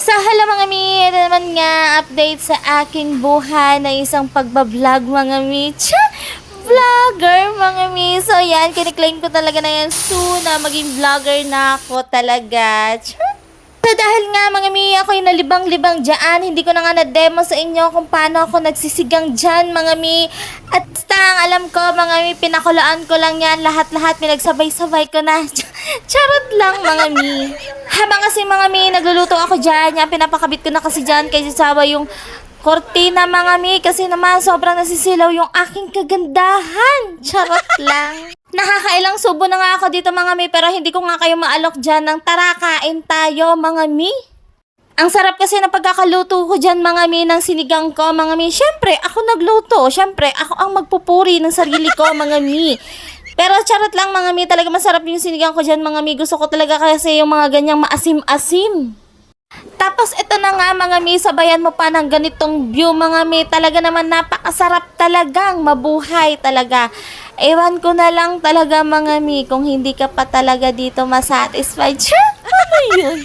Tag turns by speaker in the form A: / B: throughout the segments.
A: So, hello mga mi! Ito naman nga, update sa aking buhay na isang pagbablog mga mi. Vlogger mga mi! So, yan, kiniklaim ko talaga na yan soon na maging vlogger na ako talaga. Tsa! So, dahil nga mga mi, ako'y nalibang-libang dyan, hindi ko na nga na-demo sa inyo kung paano ako nagsisigang dyan mga mi. At basta ang alam ko mga mi, pinakulaan ko lang yan, lahat-lahat pinagsabay-sabay ko na. Charot lang mga mi. Habang kasi mga mi, nagluluto ako dyan, yan, pinapakabit ko na kasi dyan kay sawa yung kortina mga mi kasi naman sobrang nasisilaw yung aking kagandahan. Charot lang. Nakakailang subo na nga ako dito mga mi pero hindi ko nga kayo maalok dyan ng tara kain tayo mga mi. Ang sarap kasi na pagkakaluto ko dyan mga mi ng sinigang ko mga mi. Siyempre ako nagluto. Siyempre ako ang magpupuri ng sarili ko mga mi. Pero charot lang mga mi, talaga masarap yung sinigang ko dyan mga mi. Gusto ko talaga kasi yung mga ganyang maasim-asim. Tapos ito na nga mga mi, sabayan mo pa ng ganitong view mga mi. Talaga naman napakasarap talagang mabuhay talaga. Ewan ko na lang talaga mga mi kung hindi ka pa talaga dito masatisfied. Ano yun?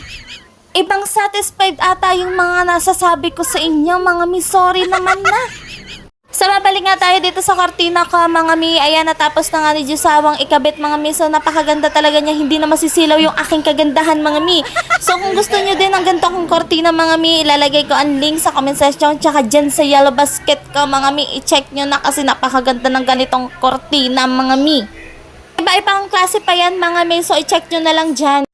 A: Ibang satisfied ata yung mga nasasabi ko sa inyo mga mi. Sorry naman na. Sa babalik nga tayo dito sa kortina ko, mga mi. Ayan, natapos na nga ni Jusawang ikabit, mga mi. So, napakaganda talaga niya. Hindi na masisilaw yung aking kagandahan, mga mi. So, kung gusto nyo din ng ganito kong kortina, mga mi, ilalagay ko ang link sa comment section. Tsaka dyan sa yellow basket ko, mga mi. I-check nyo na kasi napakaganda ng ganitong kortina, mga mi. Iba-ibang klase pa yan, mga mi. So, i-check nyo na lang dyan.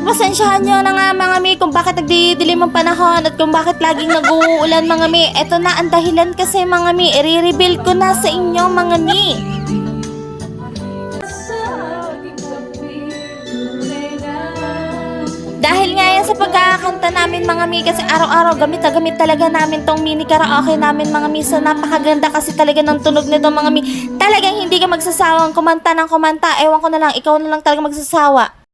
A: Pagpasensyahan nyo na nga mga mi kung bakit nagdidilim ang panahon at kung bakit laging nag-uulan mga mi. Ito na ang dahilan kasi mga mi. I-reveal ko na sa inyo mga mi. Dahil nga yan sa pagkakanta namin mga mi kasi araw-araw gamit na gamit talaga namin tong mini karaoke namin mga mi. So napakaganda kasi talaga ng tunog nito mga mi. Talagang hindi ka magsasawang kumanta ng kumanta. Ewan ko na lang, ikaw na lang talaga magsasawa.